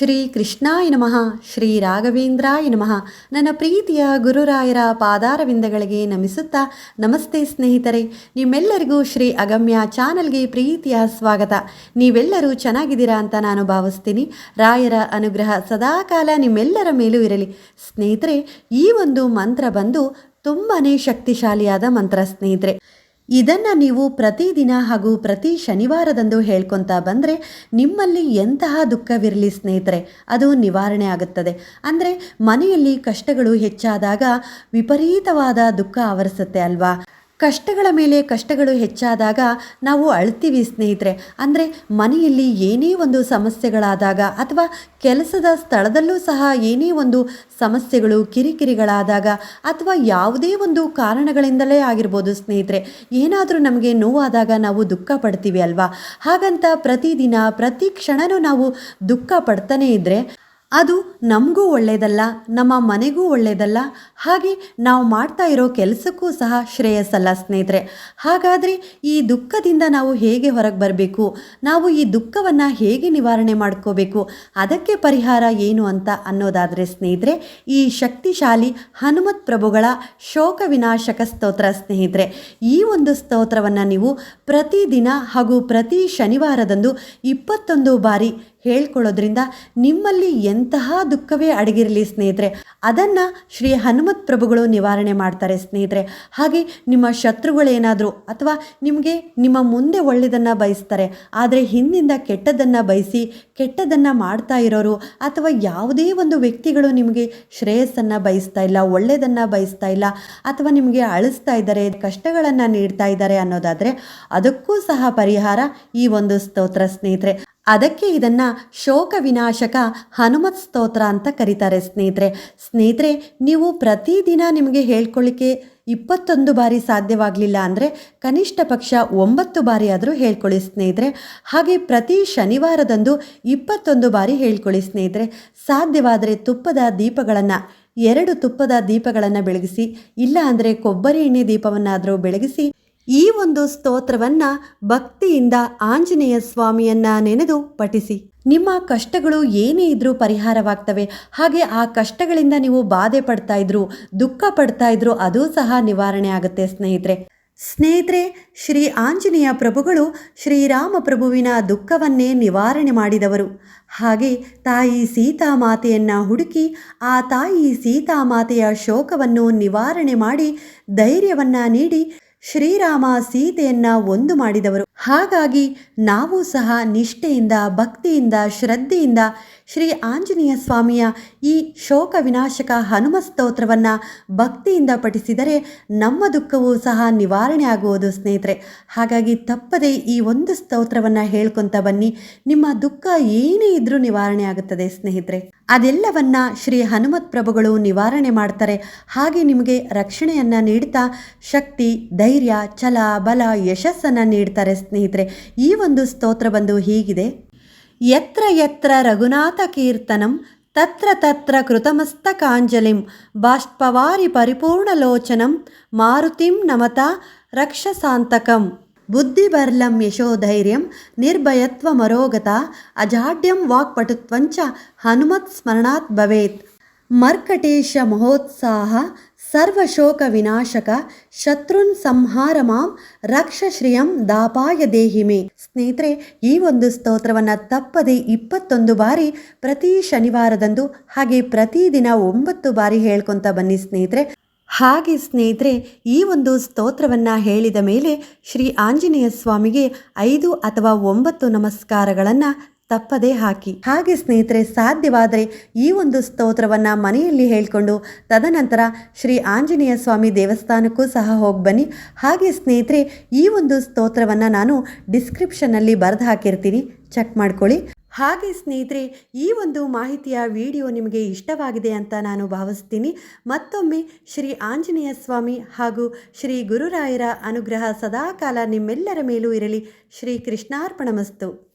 ಶ್ರೀ ಕೃಷ್ಣಾಯ ನಮಃ ಶ್ರೀ ರಾಘವೇಂದ್ರಾಯ ನಮಃ. ನನ್ನ ಪ್ರೀತಿಯ ಗುರುರಾಯರ ಪಾದಾರವಿಂದಗಳಿಗೆ ನಮಿಸುತ್ತಾ ನಮಸ್ತೆ ಸ್ನೇಹಿತರೆ. ನಿಮ್ಮೆಲ್ಲರಿಗೂ ಶ್ರೀ ಅಗಮ್ಯ ಚಾನಲ್ಗೆ ಪ್ರೀತಿಯ ಸ್ವಾಗತ. ನೀವೆಲ್ಲರೂ ಚೆನ್ನಾಗಿದ್ದೀರಾ ಅಂತ ನಾನು ಭಾವಿಸ್ತೀನಿ. ರಾಯರ ಅನುಗ್ರಹ ಸದಾಕಾಲ ನಿಮ್ಮೆಲ್ಲರ ಮೇಲೂ ಇರಲಿ. ಸ್ನೇಹಿತರೆ, ಈ ಒಂದು ಮಂತ್ರ ಬಂದು ತುಂಬಾ ಶಕ್ತಿಶಾಲಿಯಾದ ಮಂತ್ರ ಸ್ನೇಹಿತರೆ. ಇದನ್ನು ನೀವು ಪ್ರತಿದಿನ ಹಾಗೂ ಪ್ರತಿ ಶನಿವಾರದಂದು ಹೇಳ್ಕೊತಾ ಬಂದರೆ ನಿಮ್ಮಲ್ಲಿ ಎಂತಹ ದುಃಖವಿರಲಿ ಸ್ನೇಹಿತರೆ, ಅದು ನಿವಾರಣೆ ಆಗುತ್ತದೆ. ಅಂದರೆ ಮನೆಯಲ್ಲಿ ಕಷ್ಟಗಳು ಹೆಚ್ಚಾದಾಗ ವಿಪರೀತವಾದ ದುಃಖ ಆವರಿಸುತ್ತೆ ಅಲ್ವಾ? ಕಷ್ಟಗಳ ಮೇಲೆ ಕಷ್ಟಗಳು ಹೆಚ್ಚಾದಾಗ ನಾವು ಅಳ್ತೀವಿ ಸ್ನೇಹಿತರೆ. ಅಂದರೆ ಮನೆಯಲ್ಲಿ ಏನೇ ಒಂದು ಸಮಸ್ಯೆಗಳಾದಾಗ ಅಥವಾ ಕೆಲಸದ ಸ್ಥಳದಲ್ಲೂ ಸಹ ಏನೇ ಒಂದು ಸಮಸ್ಯೆಗಳು, ಕಿರಿಕಿರಿಗಳಾದಾಗ ಅಥವಾ ಯಾವುದೇ ಒಂದು ಕಾರಣಗಳಿಂದಲೇ ಆಗಿರ್ಬೋದು ಸ್ನೇಹಿತರೆ, ಏನಾದರೂ ನಮಗೆ ನೋವಾದಾಗ ನಾವು ದುಃಖ ಪಡ್ತೀವಿ ಅಲ್ವಾ? ಹಾಗಂತ ಪ್ರತಿದಿನ, ಪ್ರತಿ ಕ್ಷಣನೂ ನಾವು ದುಃಖ ಪಡ್ತಾನೇ ಇದ್ದರೆ ಅದು ನಮಗೂ ಒಳ್ಳೆಯದಲ್ಲ ನಮ್ಮ ಮನೆಗೂ ಒಳ್ಳೆಯದಲ್ಲ ಹಾಗೆ ನಾವು ಮಾಡ್ತಾ ಇರೋ ಕೆಲಸಕ್ಕೂ ಸಹ ಶ್ರೇಯಸ್ಸಲ್ಲ ಸ್ನೇಹಿತರೆ. ಹಾಗಾದರೆ ಈ ದುಃಖದಿಂದ ನಾವು ಹೇಗೆ ಹೊರಗೆ ಬರಬೇಕು? ನಾವು ಈ ದುಃಖವನ್ನು ಹೇಗೆ ನಿವಾರಣೆ ಮಾಡ್ಕೋಬೇಕು? ಅದಕ್ಕೆ ಪರಿಹಾರ ಏನು ಅಂತ ಅನ್ನೋದಾದರೆ ಸ್ನೇಹಿತರೆ, ಈ ಶಕ್ತಿಶಾಲಿ ಹನುಮತ್ ಪ್ರಭುಗಳ ಶೋಕ ವಿನಾಶಕ ಸ್ತೋತ್ರ ಸ್ನೇಹಿತರೆ. ಈ ಒಂದು ಸ್ತೋತ್ರವನ್ನು ನೀವು ಪ್ರತಿದಿನ ಹಾಗೂ ಪ್ರತಿ ಶನಿವಾರದಂದು ಇಪ್ಪತ್ತೊಂದು ಬಾರಿ ಹೇಳ್ಕೊಳ್ಳೋದ್ರಿಂದ ನಿಮ್ಮಲ್ಲಿ ಎಂತಹ ದುಃಖವೇ ಅಡಗಿರಲಿ ಸ್ನೇಹಿತರೆ. ಅದನ್ನು ಶ್ರೀ ಹನುಮತ್ ಪ್ರಭುಗಳು ನಿವಾರಣೆ ಮಾಡ್ತಾರೆ ಸ್ನೇಹಿತರೆ. ಹಾಗೆ ನಿಮ್ಮ ಶತ್ರುಗಳೇನಾದರೂ ಅಥವಾ ನಿಮಗೆ ನಿಮ್ಮ ಮುಂದೆ ಒಳ್ಳೆಯದನ್ನು ಬಯಸ್ತಾರೆ. ಆದರೆ ಹಿಂದಿಂದ ಕೆಟ್ಟದನ್ನು ಬಯಸಿ, ಕೆಟ್ಟದನ್ನು ಮಾಡ್ತಾ ಇರೋರು ಅಥವಾ ಯಾವುದೇ ಒಂದು ವ್ಯಕ್ತಿಗಳು ನಿಮಗೆ ಶ್ರೇಯಸ್ಸನ್ನು ಬಯಸ್ತಾ ಇಲ್ಲ, ಒಳ್ಳೆಯದನ್ನು ಬಯಸ್ತಾ ಇಲ್ಲ ಅಥವಾ ನಿಮಗೆ ಅಳಿಸ್ತಾ ಇದ್ದಾರೆ, ಕಷ್ಟಗಳನ್ನು ನೀಡ್ತಾ ಇದ್ದಾರೆ ಅನ್ನೋದಾದರೆ ಅದಕ್ಕೂ ಸಹ ಪರಿಹಾರ ಈ ಒಂದು ಸ್ತೋತ್ರ ಸ್ನೇಹಿತರೆ. ಅದಕ್ಕೆ ಇದನ್ನು ಶೋಕ ವಿನಾಶಕ ಹನುಮತ್ ಸ್ತೋತ್ರ ಅಂತ ಕರೀತಾರೆ ಸ್ನೇಹಿತರೆ. ಸ್ನೇಹಿತರೆ, ನೀವು ಪ್ರತಿದಿನ ನಿಮಗೆ ಹೇಳ್ಕೊಳ್ಳಿಕ್ಕೆ ಇಪ್ಪತ್ತೊಂದು ಬಾರಿ ಸಾಧ್ಯವಾಗಲಿಲ್ಲ ಅಂದರೆ ಕನಿಷ್ಠ ಪಕ್ಷ ಒಂಬತ್ತು ಬಾರಿ ಆದರೂ ಹೇಳ್ಕೊಳ್ಳಿ ಸ್ನೇಹಿತರೆ. ಹಾಗೆ ಪ್ರತಿ ಶನಿವಾರದಂದು ಇಪ್ಪತ್ತೊಂದು ಬಾರಿ ಹೇಳ್ಕೊಳ್ಳಿ ಸ್ನೇಹಿತರೆ. ಸಾಧ್ಯವಾದರೆ ತುಪ್ಪದ ದೀಪಗಳನ್ನು, ಎರಡು ತುಪ್ಪದ ದೀಪಗಳನ್ನು ಬೆಳಗಿಸಿ, ಇಲ್ಲ ಅಂದರೆ ಕೊಬ್ಬರಿ ಎಣ್ಣೆ ದೀಪವನ್ನಾದರೂ ಬೆಳಗಿಸಿ ಈ ಒಂದು ಸ್ತೋತ್ರವನ್ನ ಭಕ್ತಿಯಿಂದ ಆಂಜನೇಯ ಸ್ವಾಮಿಯನ್ನ ನೆನೆದು ಪಠಿಸಿ. ನಿಮ್ಮ ಕಷ್ಟಗಳು ಏನೇ ಇದ್ರೂ ಪರಿಹಾರವಾಗ್ತವೆ. ಹಾಗೆ ಆ ಕಷ್ಟಗಳಿಂದ ನೀವು ಬಾಧೆ ಪಡ್ತಾ ಇದ್ರು, ದುಃಖ ಪಡ್ತಾ ಇದ್ರು ಅದು ಸಹ ನಿವಾರಣೆ ಆಗುತ್ತೆ ಸ್ನೇಹಿತರೆ. ಸ್ನೇಹಿತರೆ, ಶ್ರೀ ಆಂಜನೇಯ ಪ್ರಭುಗಳು ಶ್ರೀರಾಮ ಪ್ರಭುವಿನ ದುಃಖವನ್ನೇ ನಿವಾರಣೆ ಮಾಡಿದವರು. ಹಾಗೆ ತಾಯಿ ಸೀತಾಮಾತೆಯನ್ನು ಹುಡುಕಿ ಆ ತಾಯಿ ಸೀತಾಮಾತೆಯ ಶೋಕವನ್ನು ನಿವಾರಣೆ ಮಾಡಿ ಧೈರ್ಯವನ್ನು ನೀಡಿ ಶ್ರೀರಾಮ ಸೀತೆಯನ್ನ ಒಂದು ಮಾಡಿದವರು. ಹಾಗಾಗಿ ನಾವು ಸಹ ನಿಷ್ಠೆಯಿಂದ, ಭಕ್ತಿಯಿಂದ, ಶ್ರದ್ಧೆಯಿಂದ ಶ್ರೀ ಆಂಜನೇಯ ಸ್ವಾಮಿಯ ಈ ಶೋಕ ವಿನಾಶಕ ಹನುಮ ಸ್ತೋತ್ರವನ್ನು ಭಕ್ತಿಯಿಂದ ಪಠಿಸಿದರೆ ನಮ್ಮ ದುಃಖವೂ ಸಹ ನಿವಾರಣೆ ಆಗುವುದು ಸ್ನೇಹಿತರೆ. ಹಾಗಾಗಿ ತಪ್ಪದೆ ಈ ಒಂದು ಸ್ತೋತ್ರವನ್ನು ಹೇಳ್ಕೊತ ಬನ್ನಿ. ನಿಮ್ಮ ದುಃಖ ಏನೇ ಇದ್ರೂ ನಿವಾರಣೆ ಆಗುತ್ತದೆ ಸ್ನೇಹಿತರೆ. ಅದೆಲ್ಲವನ್ನ ಶ್ರೀ ಹನುಮತ್ ಪ್ರಭುಗಳು ನಿವಾರಣೆ ಮಾಡ್ತಾರೆ. ಹಾಗೆ ನಿಮಗೆ ರಕ್ಷಣೆಯನ್ನು ನೀಡ್ತಾ ಶಕ್ತಿ, ಧೈರ್ಯ, ಛಲ, ಬಲ, ಯಶಸ್ಸನ್ನು ನೀಡ್ತಾರೆ ಸ್ನೇಹಿತರೆ, ಈ ಒಂದು ಸ್ತೋತ್ರ ಬಂದು ಹೀಗಿದೆ. ಎತ್ರ ಎತ್ರ ರಘುನಾಥ ಕೀರ್ತನಂ, ತತ್ರ ತತ್ರ ಕೃತಮಸ್ತಕಾಂಜಲಿಂ, ಬಾಷ್ಪವಾರಿ ಪರಿಪೂರ್ಣಲೋಚನಂ ಮಾರುತಿಂ ನಮತ ರಕ್ಷಸಾಂತಕಂ ಬುದ್ಧಿಬರ್ಲಂ ಯಶೋಧೈರ್ಯಂ, ನಿರ್ಭಯತ್ವ ಮರೋಗತ, ಅಜಾಡ್ಯಂ ವಾಕ್ಪಟುತ್ವಂಚ ಹನುಮತ್ ಸ್ಮರಣಾತ್ ಭವೇತ್, ಮರ್ಕಟೇಶ ಮಹೋತ್ಸಾಹ ಸರ್ವಶೋಕ ವಿನಾಶಕ ಶತ್ರುನ್ ಸಂಹಾರ ಮಾಂ ರಕ್ಷ ಶ್ರಿಯಂ ದಾಪಾಯ ದೇಹಿಮೆ ಸ್ನೇಹಿತರೆ, ಈ ಒಂದು ಸ್ತೋತ್ರವನ್ನು ತಪ್ಪದೆ ಇಪ್ಪತ್ತೊಂದು ಬಾರಿ ಪ್ರತಿ ಶನಿವಾರದಂದು ಹಾಗೆ ಪ್ರತಿದಿನ ಒಂಬತ್ತು ಬಾರಿ ಹೇಳ್ಕೊತ ಬನ್ನಿ ಸ್ನೇಹಿತರೆ. ಹಾಗೆ ಸ್ನೇಹಿತರೆ, ಈ ಒಂದು ಸ್ತೋತ್ರವನ್ನು ಹೇಳಿದ ಮೇಲೆ ಶ್ರೀ ಆಂಜನೇಯ ಸ್ವಾಮಿಗೆ ಐದು ಅಥವಾ ಒಂಬತ್ತು ನಮಸ್ಕಾರಗಳನ್ನು ತಪ್ಪದೇ ಹಾಕಿ. ಹಾಗೆ ಸ್ನೇಹಿತರೆ, ಸಾಧ್ಯವಾದರೆ ಈ ಒಂದು ಸ್ತೋತ್ರವನ್ನು ಮನೆಯಲ್ಲಿ ಹೇಳಿಕೊಂಡು, ತದನಂತರ ಶ್ರೀ ಆಂಜನೇಯ ಸ್ವಾಮಿ ದೇವಸ್ಥಾನಕ್ಕೂ ಸಹ ಹೋಗಿ ಬನ್ನಿ. ಹಾಗೆ ಸ್ನೇಹಿತರೆ, ಈ ಒಂದು ಸ್ತೋತ್ರವನ್ನು ನಾನು ಡಿಸ್ಕ್ರಿಪ್ಷನ್ನಲ್ಲಿ ಬರೆದು ಹಾಕಿರ್ತೀನಿ. ಚೆಕ್ ಮಾಡ್ಕೊಳ್ಳಿ. ಹಾಗೆ ಸ್ನೇಹಿತರೆ, ಈ ಒಂದು ಮಾಹಿತಿಯ ವಿಡಿಯೋ ನಿಮಗೆ ಇಷ್ಟವಾಗಿದೆ ಅಂತ ನಾನು ಭಾವಿಸ್ತೀನಿ. ಮತ್ತೊಮ್ಮೆ ಶ್ರೀ ಆಂಜನೇಯ ಸ್ವಾಮಿ ಹಾಗೂ ಶ್ರೀ ಗುರುರಾಯರ ಅನುಗ್ರಹ ಸದಾಕಾಲ ನಿಮ್ಮೆಲ್ಲರ ಮೇಲೂ ಇರಲಿ. ಶ್ರೀ ಕೃಷ್ಣಾರ್ಪಣಮಸ್ತು.